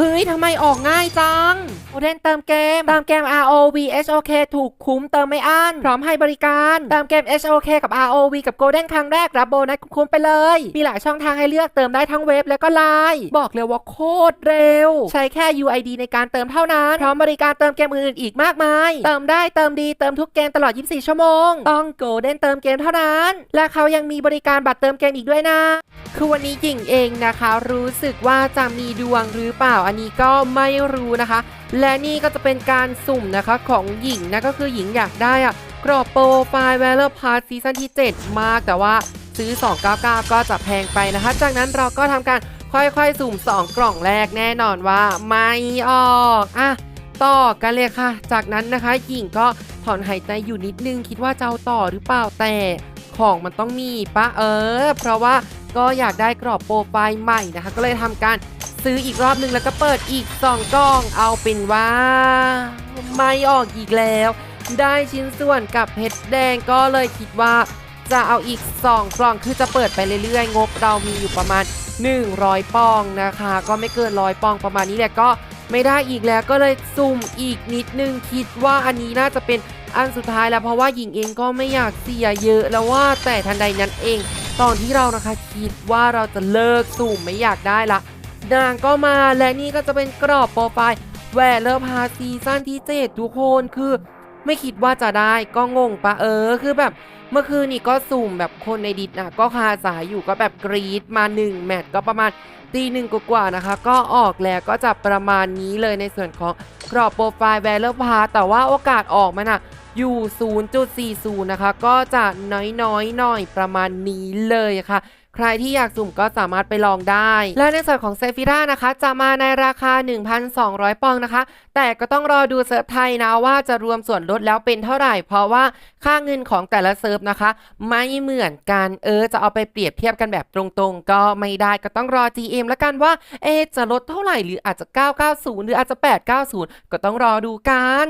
เฮ้ย ทำไมออกง่ายจัง โอเดนเติมเกม เติมเกม ROV HOK ถูกคุ้มเติมไม่อั้น พร้อมให้บริการ เติมเกม HOK กับ ROV กับ Golden ครั้งแรก รับโบนัสคุ้มๆไปเลย มีหลายช่องทางให้เลือกเติมได้ทั้งเว็บและก็ไลน์บอกเลยว่าโคตรเร็ว ใช้แค่ UID ในการเติมเท่านั้น พร้อมบริการเติมเกมอื่นๆอีกมากมาย เติมได้เติมดีเติมทุกเกมตลอด 24 ชั่วโมง ต้อง Golden เติมเกมเท่านั้น และเขายังมีบริการบัตรเติมเกมอีกด้วยนะ คือวันนี้หญิงเองนะคะ รู้สึกว่าจะมีดวงหรือเปล่าอันนี้ก็ไม่รู้นะคะ และนี่ก็จะเป็นการสุ่มนะคะของหญิงนะก็คือหญิงอยากได้อะกรอบโปรไฟล์แวลเลอร์พาร์ซีซั่นที่ 7 มากแต่ว่าซื้อ 299 ก็จะแพงไปนะคะ จากนั้นเราก็ทำการค่อยๆ สุ่ม 2 กล่องแรกแน่นอนว่าไม่ออกอะต่อกันเลยค่ะ จากนั้นนะคะหญิงก็ถอนหายใจอยู่นิดนึงคิดว่าจะเอาต่อหรือเปล่าแต่ของมันต้องมีปะเออ เพราะว่า ก็อยากได้กรอบโปรไฟล์ใหม่นะคะ ก็เลยทำการซื้ออีกรอบนึงแล้วก็เปิดอีก2กล่องเอาเป็นว่าไม่ออกอีกแล้ว ได้ชิ้นส่วนกับเพชรแดงก็เลยคิดว่าจะเอาอีก 2 กล่องคือจะเปิดไปเรื่อยๆ งบเรามีอยู่ประมาณ 100 ปองนะคะ ก็ไม่เกินร้อยปองประมาณนี้แหละก็ไม่ได้อีกแล้วก็เลยซุ่มอีกนิดนึงคิดว่าอันนี้น่าจะเป็นอันสุดท้ายแล้วเพราะว่าหญิงเองก็ไม่อยากเสียเยอะแล้วว่าแต่ทันใดนั้นเอง ตอนที่เรานะคะคิดว่าเราจะเลิกสุ่มไม่อยากได้ละนางก็มาและนี่ก็จะเป็นกรอบโปรไฟล์แหวนเลอร์พาซีซั่นที่7ทุกคนคือไม่คิดว่าจะได้ก็งงปะเออคือแบบเมื่อคืนนี่ก็สุ่มแบบคนในดิสนะก็คาสายอยู่ก็แบบกรีดมา 1 แมตช์ก็ประมาณตีหนึ่งกว่าๆนะคะ ก็ออกแล้วก็จะประมาณนี้เลยในส่วนของกรอบโปรไฟล์แวร์เลอร์พาแต่ว่าโอกาสออกมันอะอยู่ 0.40 นะคะ ก็จะน้อยๆหน่อยประมาณนี้เลยค่ะใครที่อยากสุ่มก็สามารถไปลองได้ และในส่วนของเซฟิรานะคะ จะมาในราคา 1,200 ปองนะคะ แต่ก็ต้องรอดูเซิร์ฟไทยนะว่าจะรวมส่วนลดแล้วเป็นเท่าไหร่ เพราะว่าค่าเงินของแต่ละเซิร์ฟนะคะ ไม่เหมือนกันเออจะเอาไปเปรียบเทียบกันแบบตรงๆ ก็ไม่ได้ก็ต้องรอ GM ล้วกันว่าเอจะลดเท่าไหร่หรืออาจจะ 990 หรืออาจจะ 890 ก็ต้องรอดูกัน